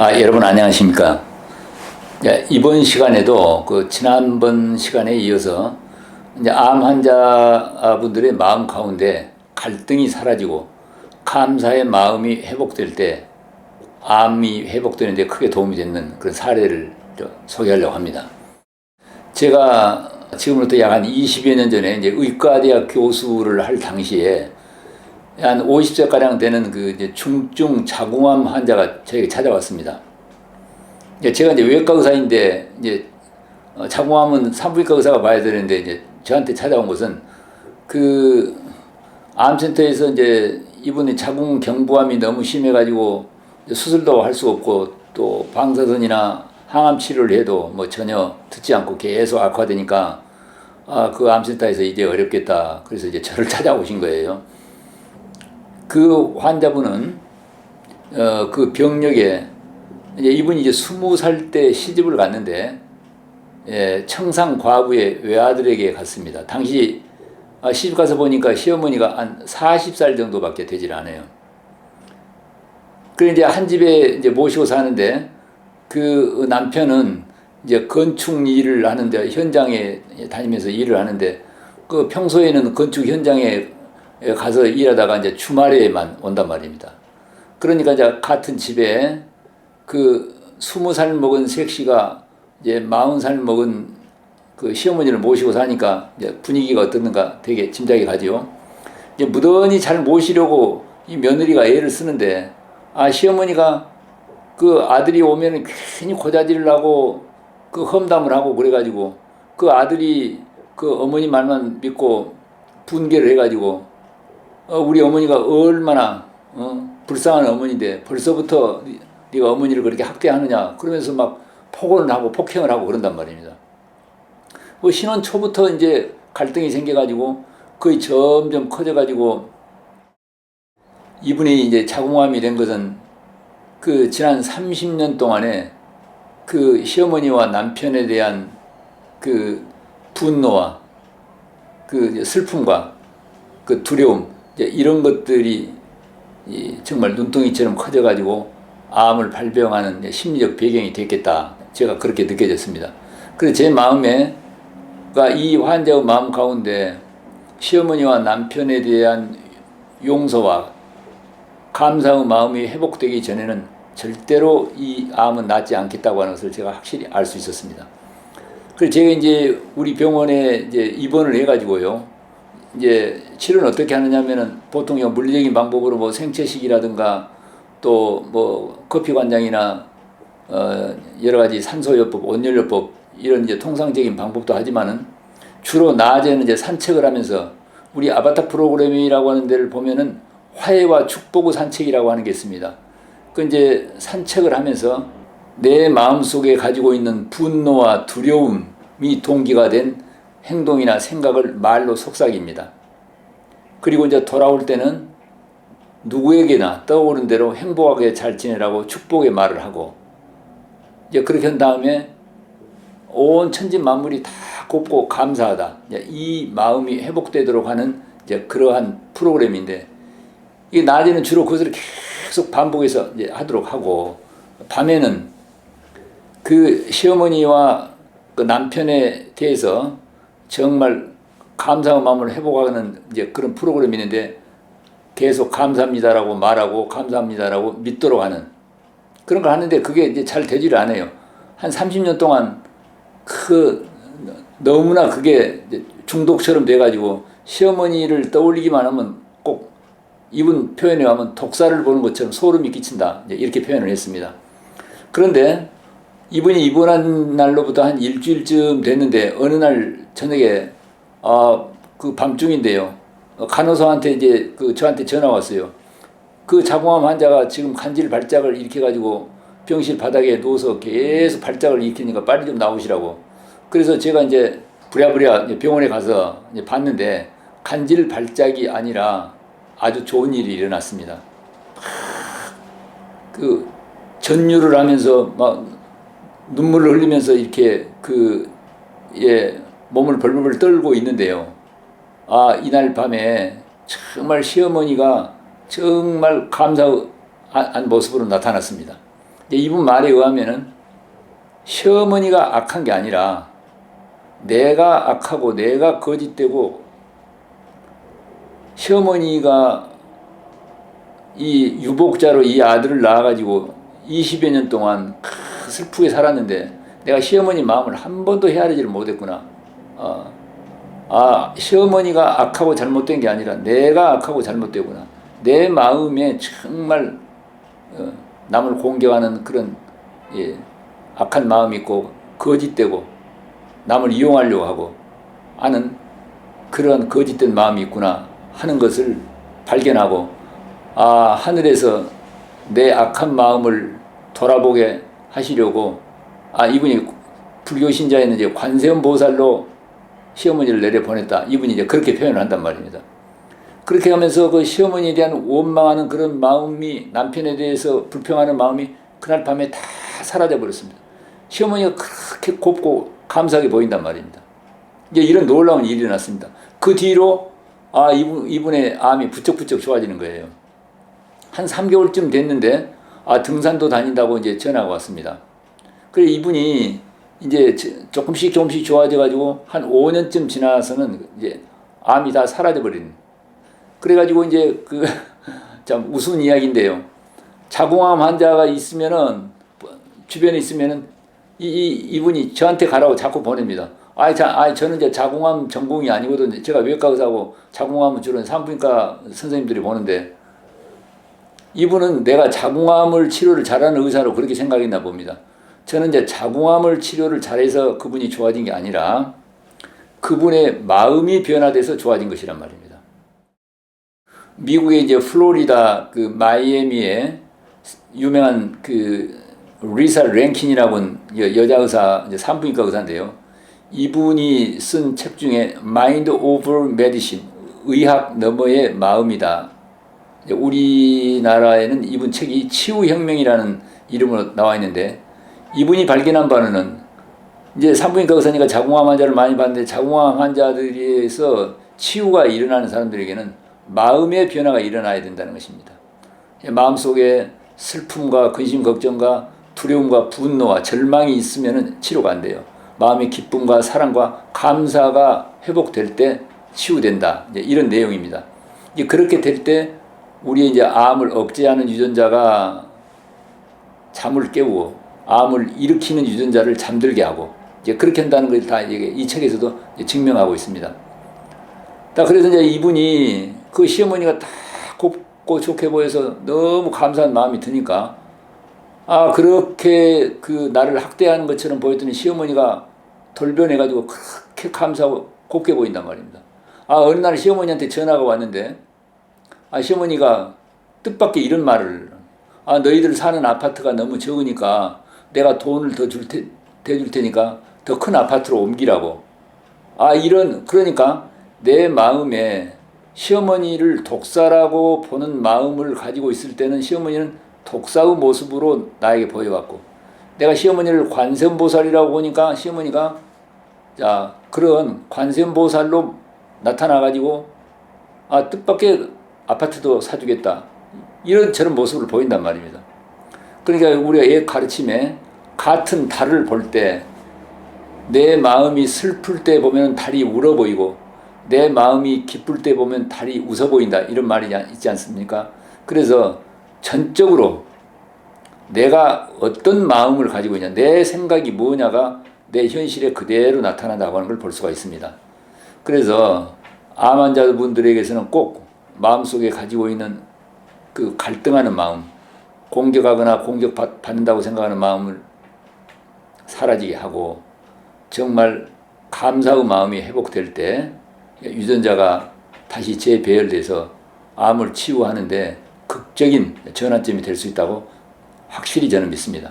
아, 여러분 안녕하십니까? 예, 이번 시간에도 그 지난번 시간에 이어서 이제 암 환자분들의 마음 가운데 갈등이 사라지고 감사의 마음이 회복될 때 암이 회복되는데 크게 도움이 되는 그런 사례를 좀 소개하려고 합니다. 제가 지금부터 약 한 20여 년 전에 이제 의과대학 교수를 할 당시에 한 50세가량 되는 그 이제 중증 자궁암 환자가 저에게 찾아왔습니다. 이제 제가 이제 외과 의사인데 이제 어, 자궁암은 산부인과 의사가 봐야 되는데 이제 저한테 찾아온 것은 그 암센터에서 이제 이분이 자궁 경부암이 너무 심해가지고 수술도 할 수 없고 또 방사선이나 항암 치료를 해도 뭐 전혀 듣지 않고 계속 악화되니까 아, 그 암센터에서 이제 어렵겠다. 그래서 이제 저를 찾아오신 거예요. 그 환자분은 어, 그 병력에 이제 이분이 이제 스무 살 때 시집을 갔는데 예, 청상 과부의 외아들에게 갔습니다. 당시 아, 시집 가서 보니까 시어머니가 한 40살 정도밖에 되질 않아요. 그래 이제 한 집에 이제 모시고 사는데 그 남편은 이제 건축 일을 하는데 현장에 다니면서 일을 하는데 그 평소에는 건축 현장에 가서 일하다가 이제 주말에만 온단 말입니다. 그러니까 이제 같은 집에 그 스무 살 먹은 색시가 이제 마흔 살 먹은 그 시어머니를 모시고 사니까 이제 분위기가 어떻는가 되게 짐작이 가지요. 이제 무던히 잘 모시려고 이 며느리가 애를 쓰는데 아 시어머니가 그 아들이 오면은 괜히 고자질을 하고 그 험담을 하고 그래가지고 그 아들이 그 어머니 말만 믿고 분개를 해가지고 어, 우리 어머니가 얼마나 어, 불쌍한 어머니인데 벌써부터 네- 네가 어머니를 그렇게 학대하느냐 그러면서 막 폭언을 하고 폭행을 하고 그런단 말입니다. 뭐 신혼 초부터 이제 갈등이 생겨가지고 거의 점점 커져가지고 이분이 이제 자궁암이 된 것은 그 지난 30년 동안에 그 시어머니와 남편에 대한 그 분노와 그 슬픔과 그 두려움 이제 이런 것들이 이 정말 눈덩이처럼 커져가지고 암을 발병하는 심리적 배경이 됐겠다. 제가 그렇게 느껴졌습니다. 그래서 제 마음에 이 환자의 마음 가운데 시어머니와 남편에 대한 용서와 감사의 마음이 회복되기 전에는 절대로 이 암은 낫지 않겠다고 하는 것을 제가 확실히 알 수 있었습니다. 그래서 제가 이제 우리 병원에 이제 입원을 해가지고요. 이제 치료는 어떻게 하느냐면은 보통 요 물리적인 방법으로 뭐 생체식이라든가 또 뭐 커피 관장이나 어 여러 가지 산소요법, 온열요법 이런 이제 통상적인 방법도 하지만은 주로 낮에는 이제 산책을 하면서 우리 아바타 프로그램이라고 하는 데를 보면은 화해와 축복의 산책이라고 하는 게 있습니다. 그 이제 산책을 하면서 내 마음 속에 가지고 있는 분노와 두려움이 동기가 된 행동이나 생각을 말로 속삭입니다. 그리고 이제 돌아올 때는 누구에게나 떠오른 대로 행복하게 잘 지내라고 축복의 말을 하고 이제 그렇게 한 다음에 온 천지 만물이 다 곱고 감사하다. 이 마음이 회복되도록 하는 이제 그러한 프로그램인데 이 낮에는 주로 그것을 계속 반복해서 이제 하도록 하고 밤에는 그 시어머니와 그 남편에 대해서 정말 감사의 마음을 회복하는 이제 그런 프로그램이 있는데 계속 감사합니다라고 말하고 감사합니다라고 믿도록 하는 그런 걸 하는데 그게 이제 잘 되지를 않아요. 한 30년 동안 그 너무나 그게 중독처럼 돼가지고 시어머니를 떠올리기만 하면 꼭 이분 표현에 하면 독사를 보는 것처럼 소름이 끼친다. 이렇게 표현을 했습니다. 그런데 이분이 입원한 날로부터 한 일주일쯤 됐는데 어느 날 저녁에 아그 밤중인데요. 어, 간호사한테 이제 그 저한테 전화 왔어요. 그 자궁암 환자가 지금 간질 발작을 일으켜 가지고 병실 바닥에 누워서 계속 발작을 일으키니까 빨리 좀 나오시라고. 그래서 제가 이제 부랴부랴 병원에 가서 이제 봤는데 간질 발작이 아니라 아주 좋은 일이 일어났습니다. 그 전율을 하면서 막 눈물을 흘리면서 이렇게 그 예, 몸을 벌벌 떨고 있는데요. 아, 이날 밤에 정말 시어머니가 정말 감사한 모습으로 나타났습니다. 이제 이분 말에 의하면은 시어머니가 악한 게 아니라 내가 악하고 내가 거짓되고 시어머니가 이 유복자로 이 아들을 낳아가지고 20여 년 동안 크, 슬프게 살았는데 내가 시어머니 마음을 한 번도 헤아리지를 못했구나. 어. 아 시어머니가 악하고 잘못된 게 아니라 내가 악하고 잘못되구나. 내 마음에 정말 어, 남을 공격하는 그런 예, 악한 마음이 있고 거짓되고 남을 이용하려고 하고 하는 그런 거짓된 마음이 있구나 하는 것을 발견하고 아 하늘에서 내 악한 마음을 돌아보게 하시려고 아 이분이 불교 신자에는 이제 관세음 보살로 시어머니를 내려 보냈다 이분이 이제 그렇게 표현을 한단 말입니다. 그렇게 하면서 그 시어머니에 대한 원망하는 그런 마음이 남편에 대해서 불평하는 마음이 그날 밤에 다 사라져 버렸습니다. 시어머니가 그렇게 곱고 감사하게 보인단 말입니다. 이제 이런 놀라운 일이 일어났습니다. 그 뒤로 아 이분 이분의 암이 부쩍부쩍 좋아지는 거예요. 한 3개월쯤 됐는데 아 등산도 다닌다고 이제 전화가 왔습니다. 그래 이분이 이제 조금씩 조금씩 좋아져 가지고 한 5년쯤 지나서는 이제 암이 다 사라져 버리는. 그래 가지고 이제 그 참 우스운 이야기인데요. 자궁암 환자가 있으면은 주변에 있으면은 이, 이 이분이 저한테 가라고 자꾸 보냅니다. 아이 자, 아이 저는 이제 자궁암 전공이 아니거든요. 제가 외과 의사고 자궁암은 주로 산부인과 선생님들이 보는데 이분은 내가 자궁암을 치료를 잘하는 의사로 그렇게 생각했나 봅니다. 저는 이제 자궁암을 치료를 잘해서 그분이 좋아진 게 아니라 그분의 마음이 변화돼서 좋아진 것이란 말입니다. 미국의 이제 플로리다 그 마이애미에 유명한 그 리사 랭킨이라고 는 여자 의사 이제 산부인과 의사인데요. 이분이 쓴 책 중에 Mind Over Medicine 의학 너머의 마음이다. 우리나라에는 이분 책이 치유혁명이라는 이름으로 나와 있는데 이분이 발견한 바는 이제 산부인과 의사니까 자궁암 환자를 많이 봤는데 자궁암 환자들에서 치유가 일어나는 사람들에게는 마음의 변화가 일어나야 된다는 것입니다. 마음속에 슬픔과 근심 걱정과 두려움과 분노와 절망이 있으면 치료가 안 돼요. 마음의 기쁨과 사랑과 감사가 회복될 때 치유된다. 이런 내용입니다. 이제 그렇게 될 때 우리의 이제 암을 억제하는 유전자가 잠을 깨우고 암을 일으키는 유전자를 잠들게 하고 이제 그렇게 한다는 걸 다 이 책에서도 증명하고 있습니다. 그래서 이제 이분이 그 시어머니가 다 곱고 좋게 보여서 너무 감사한 마음이 드니까 아 그렇게 그 나를 학대하는 것처럼 보였더니 시어머니가 돌변해가지고 그렇게 감사하고 곱게 보인단 말입니다. 아 어느 날 시어머니한테 전화가 왔는데 아 시어머니가 뜻밖의 이런 말을 아 너희들 사는 아파트가 너무 적으니까 내가 돈을 더 줄 테, 대줄 테니까 더 큰 아파트로 옮기라고 아 이런 그러니까 내 마음에 시어머니를 독사라고 보는 마음을 가지고 있을 때는 시어머니는 독사의 모습으로 나에게 보여왔고 내가 시어머니를 관세음보살이라고 보니까 시어머니가 자 그런 관세음보살로 나타나가지고 아 뜻밖의 아파트도 사주겠다 이런 저런 모습을 보인단 말입니다. 그러니까 우리가 애 가르침에 같은 달을 볼 때 내 마음이 슬플 때 보면 달이 울어 보이고 내 마음이 기쁠 때 보면 달이 웃어 보인다. 이런 말이 있지 않습니까? 그래서 전적으로 내가 어떤 마음을 가지고 있냐, 내 생각이 뭐냐가 내 현실에 그대로 나타난다고 하는 걸 볼 수가 있습니다. 그래서 암 환자분들에게서는 꼭 마음속에 가지고 있는 그 갈등하는 마음, 공격하거나 공격받는다고 생각하는 마음을 사라지게 하고 정말 감사의 마음이 회복될 때 유전자가 다시 재배열돼서 암을 치유하는데 극적인 전환점이 될 수 있다고 확실히 저는 믿습니다.